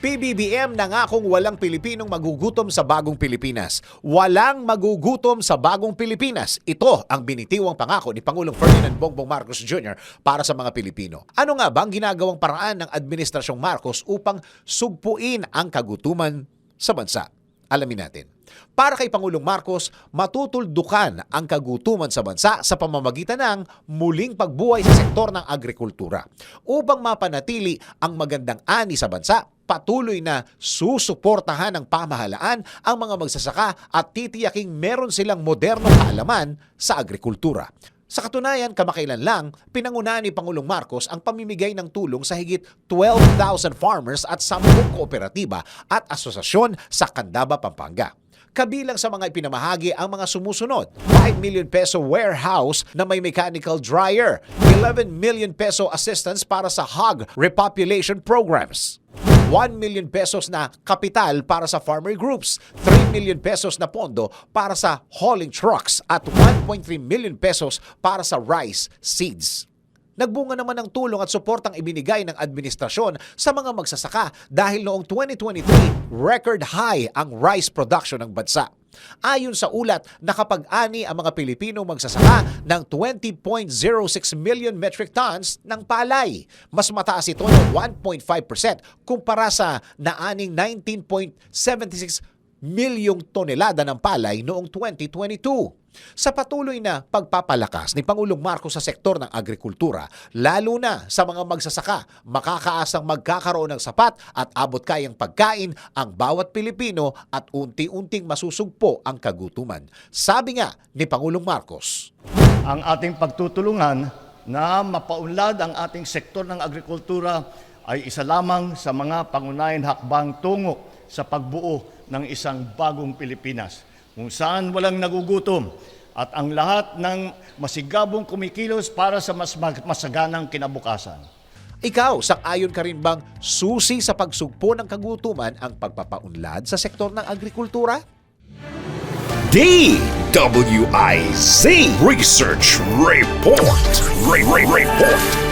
PBBM nangakong walang Pilipinong magugutom sa bagong Pilipinas. Walang magugutom sa bagong Pilipinas. Ito ang binitiwang pangako ni Pangulong Ferdinand Bongbong Marcos Jr. para sa mga Pilipino. Ano nga ba ang ginagawang paraan ng Administrasyong Marcos upang sugpuin ang kagutuman sa bansa? Alamin natin. Para kay Pangulong Marcos, matutuldukan ang kagutuman sa bansa sa pamamagitan ng muling pagbuhay sa sektor ng agrikultura. Upang mapanatili ang magandang ani sa bansa, patuloy na susuportahan ng pamahalaan ang mga magsasaka at titiyaking meron silang modernong kaalaman sa agrikultura. Sa katunayan, kamakailan lang, pinangunahan ni Pangulong Marcos ang pamimigay ng tulong sa higit 12,000 farmers at 10 kooperatiba at asosasyon sa Candaba, Pampanga. Kabilang sa mga ipinamahagi ang mga sumusunod, 5 million peso warehouse na may mechanical dryer, 11 million peso assistance para sa hog repopulation programs, 1 million pesos na kapital para sa farmer groups, 3 million pesos na pondo para sa hauling trucks. At 1.3 million pesos para sa rice seeds. Nagbunga naman ng tulong at suportang ibinigay ng administrasyon sa mga magsasaka dahil noong 2023, record high ang rice production ng bansa. Ayon sa ulat, nakapag-ani ang mga Pilipino magsasaka ng 20.06 million metric tons ng palay. Mas mataas ito ng 1.5% kumpara sa naaning 19.76 milyong tonelada ng palay noong 2022. Sa patuloy na pagpapalakas ni Pangulong Marcos sa sektor ng agrikultura, lalo na sa mga magsasaka, makakaasang magkakaroon ng sapat at abot kayang pagkain ang bawat Pilipino at unti-unting masusugpo ang kagutuman. Sabi nga ni Pangulong Marcos. ang ating pagtutulungan na mapaunlad ang ating sektor ng agrikultura ay isa lamang sa mga pangunahing hakbang tungo sa pagbuo ng isang bagong Pilipinas kung saan walang nagugutom at ang lahat ng masigabong kumikilos para sa mas mag- masaganang kinabukasan. Ikaw, sang-ayon ka rin bang susi sa pagsugpo ng kagutuman ang pagpapaunlad sa sektor ng agrikultura? DWIZ Research Report. Re- Re- Report.